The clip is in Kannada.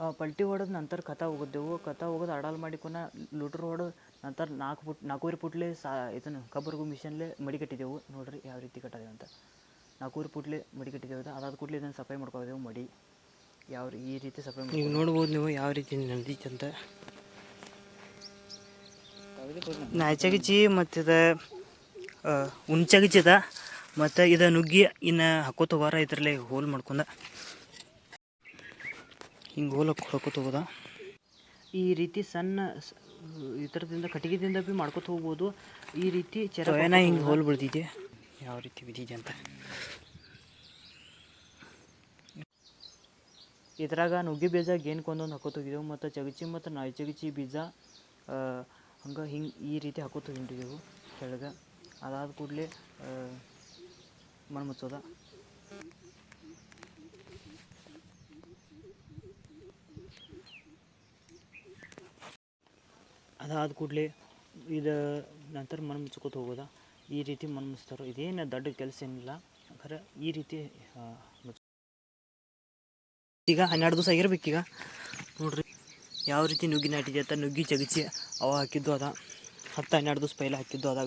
ಆ, ಪಲ್ಟಿ ಹೊಡೆದ ನಂತರ ಕಥ ಹೋಗಿದ್ದೆವು ಕಥ ಹೋಗೋದು ಅಡಾಲ್ ಮಾಡಿಕೊನ ಲೂಟ್ರ್ ಹೊಡೆದು ನಂತರ ನಾಲ್ಕು ಪುಟ್ ನಾಲ್ಕೂವರೆ ಪುಟ್ಲೆ ಸಾ ಇದನ್ನು ಕಬ್ಬರ್ಗು ಮಿಷನ್ಲೆ ಮಡಿ ಕಟ್ಟಿದೆವು. ನೋಡ್ರಿ ಯಾವ ರೀತಿ ಕಟ್ಟದೇವು ಅಂತ. ನಾಲ್ಕೂವರೆ ಪುಟ್ಲೆ ಮಡಿ ಕಟ್ಟಿದೆವು. ಅದಾದ ಕೂಡಲೇ ಇದನ್ನು ಸಪ್ಲೈ ಮಾಡ್ಕೋದೆವು ಮಡಿ. ಯಾವ ರೀ- ಈ ರೀತಿ ಸಫಾಯಿ ಈಗ ನೋಡ್ಬೋದು ನೀವು ಯಾವ ರೀತಿ ನಡೀತಂತ ನಾಚಗಿಚಿ ಮತ್ತು ಇದು ಉಂಚಗಿಚಿದ ಮತ್ತು ಇದು ನುಗ್ಗಿ ಇನ್ನು ಹಾಕೋತ ಹೋಗಾರ ಇದ್ರಲ್ಲೇ ಹೋಲ್ ಮಾಡ್ಕೊಂಡ. ಹಿಂಗೆ ಹೋಲಕ್ಕೆ ಹೊಡ್ಕೋತ ಹೋಗೋದ? ಈ ರೀತಿ ಸಣ್ಣ ಈ ಥರದಿಂದ ಕಟ್ಟಿಗೆದಿಂದ ಭೀ ಮಾಡ್ಕೊತ ಹೋಗ್ಬೋದು. ಈ ರೀತಿ ಚೆರ ಏನ ಹಿಂಗೆ ಹೋಲ್ ಬಿಡ್ದಿದೆ ಯಾವ ರೀತಿ ಬಿದ್ದಿದೆ ಅಂತ. ಇದ್ರಾಗ ನುಗ್ಗಿ ಬೀಜ ಗೇನ್ಕೊಂದೊಂದು ಹಾಕೋತ ಹೋಗಿದ್ದೆವು ಮತ್ತು ಚಗಚಿ ಮತ್ತು ನಾಯಿ ಚಗಚಿ ಬೀಜ ಹಂಗೆ ಹಿಂಗೆ ಈ ರೀತಿ ಹಾಕೋತ ಹಿಂಡಿದೆವು ಕೆಳಗೆ. ಅದಾದ ಕೂಡಲೇ ಮಣ್ಣು ಮುಚ್ಚೋದ ಅದಾದ ಕೂಡಲೇ ಇದು ನಂತರ ಮಣ್ಣು ಮುಚ್ಕೋತ ಹೋಗೋದ? ಈ ರೀತಿ ಮಣ್ಣು ಮುಚ್ತಾರೆ ಇದೇನು ದೊಡ್ಡ ಕೆಲಸ ಏನಿಲ್ಲ. ಖರೆ, ಈ ರೀತಿ ಈಗ ಹನ್ನೆರಡು ದಿವಸ ಆಗಿರ್ಬೇಕೀಗ. ನೋಡ್ರಿ, ಯಾವ ರೀತಿ ನುಗ್ಗಿ ನಾಟಿದೆ ಅಂತ ನುಗ್ಗಿ ಜಗಿಸಿ ಅವ ಹಾಕಿದ್ದು ಅದ. ಹತ್ತು ಹನ್ನೆರಡು ದಿವಸ ಪೈಲೆ ಹಾಕಿದ್ದು ಅದ.